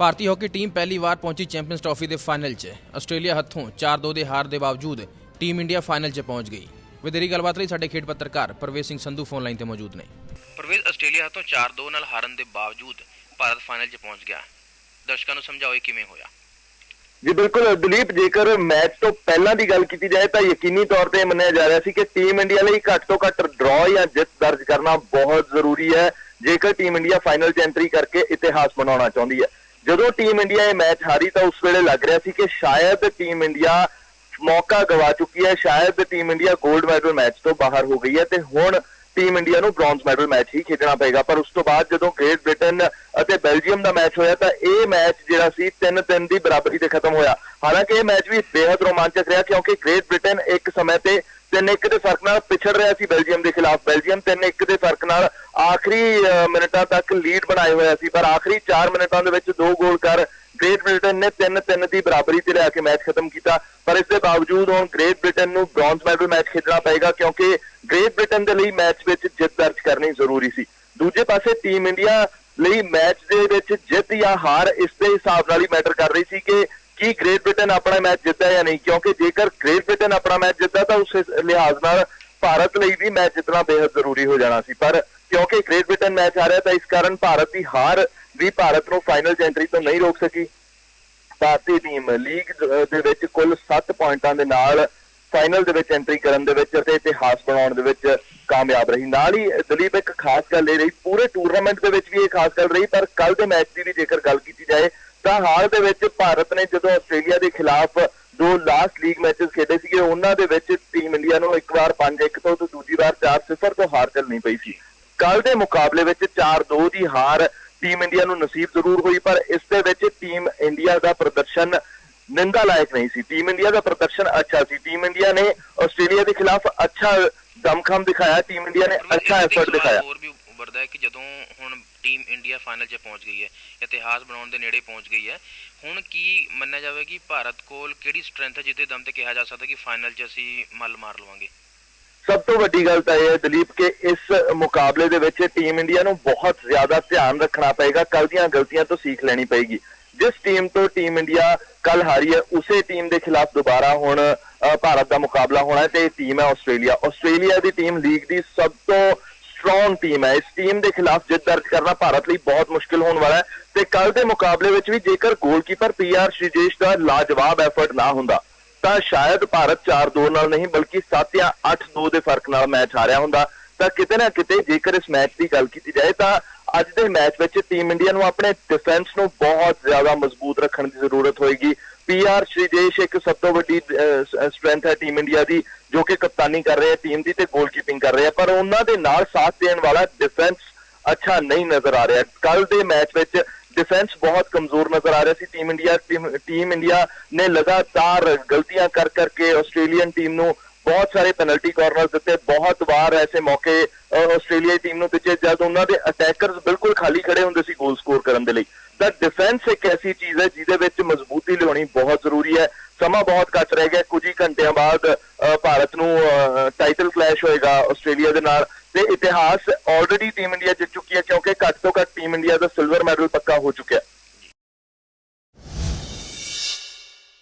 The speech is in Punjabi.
ਭਾਰਤੀ ਹਾਕੀ ਟੀਮ ਪਹਿਲੀ ਵਾਰ ਪਹੁੰਚੀ ਚੈਂਪੀਅਨਸ ਟਰਾਫੀ ਦੇ ਫਾਈਨਲ 'ਚ। ਆਸਟ੍ਰੇਲੀਆ ਹੱਥੋਂ 4-2 ਦੇ ਹਾਰ ਦੇ ਬਾਵਜੂਦ ਟੀਮ ਇੰਡੀਆ ਫਾਈਨਲ 'ਚ ਪਹੁੰਚ ਗਈ। ਵਧੇਰੀ ਗੱਲਬਾਤ ਲਈ ਸਾਡੇ ਖੇਡ ਪੱਤਰਕਾਰ ਪ੍ਰਵੇਸ਼ ਸਿੰਘ ਸੰਧੂ ਫੋਨ ਲਾਈਨ ਤੇ ਮੌਜੂਦ ਨੇ। ਪ੍ਰਵੇਸ਼ ਆਸਟ੍ਰੇਲੀਆ ਹੱਥੋਂ 4-2 ਨਾਲ ਹਾਰਨ ਦੇ ਬਾਵਜੂਦ ਭਾਰਤ ਫਾਈਨਲ 'ਚ ਪਹੁੰਚ ਗਿਆ। ਦਰਸ਼ਕਾਂ ਨੂੰ ਸਮਝਾਓ ਇਹ ਕਿਵੇਂ ਹੋਇਆ? ਜੀ ਬਿਲਕੁਲ ਦਲੀਪ ਜੇਕਰ ਮੈਚ ਤੋਂ ਪਹਿਲਾਂ ਦੀ ਗੱਲ ਕੀਤੀ ਜਾਏ ਤਾਂ ਯਕੀਨੀ ਤੌਰ ਤੇ ਇਹ ਮੰਨਿਆ ਜਾ ਰਿਹਾ ਸੀ ਕਿ ਟੀਮ ਇੰਡੀਆ ਲਈ ਘੱਟ ਤੋਂ ਘੱਟ ਡਰਾਅ ਜਾਂ ਜਿੱਤ ਦਰਜ ਕਰਨਾ ਬਹੁਤ ਜ਼ਰੂਰੀ ਹੈ ਜੇਕਰ ਟੀਮ ਇੰਡੀਆ ਫਾਈਨਲ 'ਚ ਐਂਟਰੀ ਕਰਕੇ ਇਤਿਹਾਸ ਬਣਾਉਣਾ ਚਾਹੁੰਦੀ ਹੈ। ਜਦੋਂ ਟੀਮ ਇੰਡੀਆ ਇਹ ਮੈਚ ਹਾਰੀ ਤਾਂ ਉਸ ਵੇਲੇ ਲੱਗ ਰਿਹਾ ਸੀ ਕਿ ਸ਼ਾਇਦ ਟੀਮ ਇੰਡੀਆ ਮੌਕਾ ਗਵਾ ਚੁੱਕੀ ਹੈ, ਸ਼ਾਇਦ ਟੀਮ ਇੰਡੀਆ 골ਡ ਮੈਡਲ ਮੈਚ ਤੋਂ ਬਾਹਰ ਹੋ ਗਈ ਹੈ ਤੇ ਹੁਣ ਟੀਮ ਇੰਡੀਆ ਨੂੰ ਬ੍ਰੌਂਜ਼ ਮੈਡਲ ਮੈਚ ਹੀ ਖੇਡਣਾ ਪਏਗਾ। ਪਰ ਉਸ ਤੋਂ ਬਾਅਦ ਜਦੋਂ ਗ੍ਰੇਟ ਬ੍ਰਿਟਨ ਅਤੇ ਬੈਲਜੀਅਮ ਦਾ ਮੈਚ ਹੋਇਆ ਤਾਂ ਇਹ ਮੈਚ ਜਿਹੜਾ ਸੀ 3-3 ਦੀ ਬਰਾਬਰੀ ਤੇ ਖਤਮ ਹੋਇਆ। ਹਾਲਾਂਕਿ ਇਹ ਮੈਚ ਵੀ ਬੇहद ਰੋਮਾਂਚਕ ਰਿਹਾ ਕਿਉਂਕਿ ਗ੍ਰੇਟ ਬ੍ਰਿਟਨ ਇੱਕ ਸਮੇਂ ਤੇ 3-1 ਦੇ ਫ਼ਰਕ ਨਾਲ ਪਿਛੜ ਰਿਹਾ ਸੀ ਬੈਲਜੀਅਮ ਦੇ ਖਿਲਾਫ। ਬੈਲਜੀਅਮ 3-1 ਦੇ ਫ਼ਰਕ ਨਾਲ ਆਖਰੀ ਅਹ, ਮਿੰਟਾਂ ਤੱਕ ਲੀਡ ਬਣਾਏ ਹੋਇਆ ਸੀ ਪਰ ਆਖਰੀ 4 ਮਿੰਟਾਂ ਦੇ ਵਿੱਚ ਦੋ ਗੋਲ ਕਰ ਗ੍ਰੇਟ ਬ੍ਰਿਟਨ ਨੇ 3-3 ਦੀ ਬਰਾਬਰੀ ਤੇ ਲਿਆ ਕੇ ਮੈਚ ਖਤਮ ਕੀਤਾ। ਪਰ ਇਸ ਦੇ ਬਾਵਜੂਦ ਹੁਣ ਗ੍ਰੇਟ ਬ੍ਰਿਟਨ ਨੂੰ ਬ੍ਰੌਂਜ਼ ਮੈਡਲ ਮੈਚ ਖੇਡਣਾ ਪਏਗਾ ਕਿਉਂਕਿ ਗ੍ਰੇਟ ਬ੍ਰਿਟਨ ਦੇ ਲਈ ਮੈਚ ਵਿੱਚ ਜਿੱਤ ਦਰਜ ਕਰਨੀ ਜ਼ਰੂਰੀ ਸੀ। ਦੂਜੇ ਪਾਸੇ ਟੀਮ ਇੰਡੀਆ ਲਈ ਮੈਚ ਦੇ ਵਿੱਚ ਜਿੱਤ ਜਾਂ ਹਾਰ ਇਸ ਦੇ ਹਿਸਾਬ ਨਾਲ ਹੀ ਮੈਟਰ ਕਰ ਰਹੀ ਸੀ ਕਿ ਕੀ ਗ੍ਰੇਟ ਬ੍ਰਿਟਨ ਆਪਣਾ ਮੈਚ ਜਿੱਤਦਾ ਜਾਂ ਨਹੀਂ ਕਿਉਂਕਿ ਜੇਕਰ ਗ੍ਰੇਟ ਬ੍ਰਿਟਨ ਆਪਣਾ ਮੈਚ ਜਿੱਤਦਾ ਤਾਂ ਉਸ ਲਿਹਾਜ਼ ਨਾਲ ਭਾਰਤ ਲਈ ਵੀ ਮੈਚ ਜਿੱਤਣਾ ਬੇहद ਜ਼ਰੂਰੀ ਹੋ ਜਾਣਾ ਸੀ। ਪਰ ਕਿਉਂਕਿ ਗ੍ਰੇਟ ਬ੍ਰਿਟਨ ਮੈਚ ਆ ਰਿਹਾ ਤਾਂ ਇਸ ਕਾਰਨ ਭਾਰਤ ਦੀ ਹਾਰ ਵੀ ਭਾਰਤ ਨੂੰ ਫਾਈਨਲ 'ਚ ਐਂਟਰੀ ਤੋਂ ਨਹੀਂ ਰੋਕ ਸਕੀ। ਭਾਰਤੀ ਟੀਮ ਲੀਗ ਦੇ ਵਿੱਚ ਕੁੱਲ 7 ਪੁਆਇੰਟਾਂ ਦੇ ਨਾਲ ਫਾਈਨਲ ਦੇ ਵਿੱਚ ਐਂਟਰੀ ਕਰਨ ਦੇ ਵਿੱਚ ਅਤੇ ਇਤਿਹਾਸ ਬਣਾਉਣ ਦੇ ਵਿੱਚ ਕਾਮਯਾਬ ਰਹੀ। ਨਾਲ ਹੀ ਦਲੀਪ, ਇੱਕ ਖਾਸ ਗੱਲ ਇਹ ਰਹੀ, ਪੂਰੇ ਟੂਰਨਾਮੈਂਟ ਦੇ ਵਿੱਚ ਵੀ ਇਹ ਖਾਸ ਗੱਲ ਰਹੀ, ਪਰ ਕੱਲ ਦੇ ਮੈਚ ਦੀ ਵੀ ਜੇਕਰ ਗੱਲ ਕੀਤੀ ਜਾਏ, ਤਾਂ ਹਾਲ ਦੇ ਵਿੱਚ ਭਾਰਤ ਨੇ ਜਦੋਂ ਆਸਟ੍ਰੇਲੀਆ ਦੇ ਖਿਲਾਫ ਦੋ ਲਾਸਟ ਲੀਗ ਮੈਚਸ ਖੇਡੇ ਸੀਗੇ, ਉਹਨਾਂ ਦੇ ਵਿੱਚ ਟੀਮ ਇੰਡੀਆ ਨੂੰ ਇੱਕ ਵਾਰ 5-1 ਤੋਂ ਤੇ ਦੂਜੀ ਵਾਰ 4-0 ਤੋਂ ਹਾਰ ਚੱਲਣੀ ਪਈ ਸੀ। ਕੱਲ ਦੇ ਮੁਕਾਬਲੇ ਵਿੱਚ 4-2 ਦੀ ਹਾਰ ਟੀਮ ਇੰਡੀਆ ਨੂੰ ਨਸੀਬ ਜ਼ਰੂਰ ਹੋਈ ਪਰ ਇਸ ਦੇ ਵਿੱਚ ਟੀਮ ਇੰਡੀਆ ਦਾ ਪ੍ਰਦਰਸ਼ਨ ਨਿੰਦਾ ਲਾਇਕ ਨਹੀਂ ਸੀ। ਟੀਮ ਇੰਡੀਆ ਦਾ ਪ੍ਰਦਰਸ਼ਨ ਅੱਛਾ ਸੀ। ਟੀਮ ਇੰਡੀਆ ਨੇ ਆਸਟ੍ਰੇਲੀਆ ਦੇ ਖਿਲਾਫ ਅੱਛਾ ਦਮਖਮ ਦਿਖਾਇਆ। ਟੀਮ ਇੰਡੀਆ ਨੇ ਅੱਛਾ ਐਫਰਟ ਦਿਖਾਇਆ। ਹੋਰ ਵੀ ਉੱਭਰਦਾ ਹੈ ਕਿ ਜਦੋਂ ਹੁਣ ਟੀਮ ਇੰਡੀਆ ਫਾਈਨਲ 'ਚ ਪਹੁੰਚ ਗਈ ਹੈ ਇਤਿਹਾਸ ਬਣਾਉਣ ਦੇ ਨੇੜੇ ਪਹੁੰਚ ਗਈ ਹੈ ਹੁਣ ਕੀ ਮੰਨਿਆ ਜਾਵੇ ਕਿ ਭਾਰਤ ਕੋਲ ਕਿਹੜੀ ਸਟਰੈਂਥ ਹੈ ਜਿਹਦੇ ਦਮ ਤੇ ਕਿਹਾ ਜਾ ਸਕਦਾ ਕਿ ਫਾਈਨਲ 'ਚ ਅਸੀਂ ਮੱਲ ਮਾਰ ਲਵਾਂਗੇ? ਸਭ ਤੋਂ ਵੱਡੀ ਗੱਲ ਤਾਂ ਇਹ ਹੈ ਦਲੀਪ ਕਿ ਇਸ ਮੁਕਾਬਲੇ ਦੇ ਵਿੱਚ ਟੀਮ ਇੰਡੀਆ ਨੂੰ ਬਹੁਤ ਜ਼ਿਆਦਾ ਧਿਆਨ ਰੱਖਣਾ ਪਏਗਾ ਕੱਲ ਦੀਆਂ ਗਲਤੀਆਂ ਤੋਂ ਸਿੱਖ ਲੈਣੀ ਪਏਗੀ। ਜਿਸ ਟੀਮ ਤੋਂ ਟੀਮ ਇੰਡੀਆ ਕੱਲ ਹਾਰੀ ਹੈ, ਉਸੇ ਟੀਮ ਦੇ ਖਿਲਾਫ ਦੁਬਾਰਾ ਹੁਣ ਭਾਰਤ ਦਾ ਮੁਕਾਬਲਾ ਹੋਣਾ ਹੈ ਤੇ ਇਹ ਟੀਮ ਹੈ ਆਸਟ੍ਰੇਲੀਆ। ਆਸਟ੍ਰੇਲੀਆ ਦੀ ਟੀਮ ਲੀਗ ਦੀ ਸਭ ਤੋਂ ਸਟਰੋਂਗ ਟੀਮ ਹੈ। ਇਸ ਟੀਮ ਦੇ ਖਿਲਾਫ ਜਿੱਤ ਦਰਜ ਕਰਨਾ ਭਾਰਤ ਲਈ ਬਹੁਤ ਮੁਸ਼ਕਿਲ ਹੋਣ ਵਾਲਾ ਹੈ ਤੇ ਕੱਲ ਦੇ ਮੁਕਾਬਲੇ ਵਿੱਚ ਵੀ ਜੇਕਰ ਗੋਲਕੀਪਰ ਪੀਆਰ ਸ਼੍ਰੀਜੇਸ਼ ਦਾ ਲਾਜਵਾਬ ਐਫਰਟ ਨਾ ਹੁੰਦਾ ਤਾਂ ਸ਼ਾਇਦ ਭਾਰਤ 4-2 ਨਾਲ ਨਹੀਂ, ਬਲਕਿ 7 ਜਾਂ 8-2 ਦੇ ਫ਼ਰਕ ਨਾਲ ਮੈਚ ਹਾਰਿਆ ਹੁੰਦਾ। ਤਾਂ ਕਿਤੇ ਨਾ ਕਿਤੇ ਜੇਕਰ ਇਸ ਮੈਚ ਦੀ ਗੱਲ ਕੀਤੀ ਜਾਏ, ਤਾਂ ਅੱਜ ਦੇ ਮੈਚ ਵਿੱਚ ਟੀਮ ਇੰਡੀਆ ਨੂੰ ਆਪਣੇ ਡਿਫੈਂਸ ਨੂੰ ਬਹੁਤ ਜ਼ਿਆਦਾ ਮਜ਼ਬੂਤ ਰੱਖਣ ਦੀ ਜ਼ਰੂਰਤ ਹੋਏਗੀ। ਪੀਆਰ ਸ਼੍ਰੀਜੇਸ਼ ਇੱਕ ਸਭ ਤੋਂ ਵੱਡੀ ਸਟਰੈਂਥ ਹੈ ਟੀਮ ਇੰਡੀਆ ਦੀ, ਜੋ ਕਿ ਕਪਤਾਨੀ ਕਰ ਰਹੇ ਹੈ, ਟੀਮ ਦੀ ਤੇ ਗੋਲਕੀਪਿੰਗ ਕਰ ਰਹੇ ਹੈ। ਪਰ ਉਹਨਾਂ ਦੇ ਨਾਲ ਸਾਥ ਦੇਣ ਵਾਲਾ ਡਿਫੈਂਸ ਅੱਛਾ ਨਹੀਂ ਨਜ਼ਰ ਆ ਰਿਹਾ। ਕੱਲ ਦੇ ਮੈਚ ਵਿੱਚ ਡਿਫੈਂਸ ਬਹੁਤ ਕਮਜ਼ੋਰ ਨਜ਼ਰ ਆ ਰਿਹਾ ਸੀ। Team India team- team India ਨੇ ਲਗਾਤਾਰ ਗਲਤੀਆਂ ਕਰ ਕਰਕੇ ਆਸਟ੍ਰੇਲੀਅਨ ਟੀਮ ਨੂੰ ਬਹੁਤ ਸਾਰੇ ਪੈਨਲਟੀ ਕਾਰਨਰਸ ਦਿੱਤੇ। ਬਹੁਤ ਵਾਰ ਐਸੇ ਮੌਕੇ ਅ, ਆਸਟ੍ਰੇਲੀਆ ਟੀਮ ਨੂੰ ਦਿੱਤੇ ਜਦ ਉਹਨਾਂ ਦੇ ਅਟੈਕਰਸ ਬਿਲਕੁਲ ਖਾਲੀ ਖੜੇ ਹੁੰਦੇ ਸੀ ਗੋਲ ਸਕੋਰ ਕਰਨ ਦੇ ਲਈ। ਤਾਂ ਡਿਫੈਂਸ ਇੱਕ ਐਸੀ ਚੀਜ਼ ਹੈ ਜਿਹਦੇ ਵਿੱਚ ਮਜ਼ਬੂਤੀ ਲਿਆਉਣੀ ਬਹੁਤ ਜ਼ਰੂਰੀ ਹੈ। ਸਮਾਂ ਬਹੁਤ ਘੱਟ ਰਹਿ ਗਿਆ। ਕੁਝ ਹੀ ਘੰਟਿਆਂ ਬਾਅਦ ਅ, ਭਾਰਤ ਨੂੰ ਟਾਈਟਲ ਕਲੈਸ਼ ਹੋਏਗਾ ਆਸਟ੍ਰੇਲੀਆ ਦੇ ਨਾਲ। ਤੇ ਇਤਿਹਾਸ ਆਲਰੇਡੀ ਟੀਮ ਇੰਡੀਆ ਜਿੱਤ ਚੁੱਕੀ ਹੈ ਕਿਉਂਕਿ ਘੱਟ ਤੋਂ ਘੱਟ ਟੀਮ ਇੰਡੀਆ ਦਾ ਸਿਲਵਰ ਮੈਡਲ ਪੱਕਾ ਹੋ ਚੁੱਕਿਆ।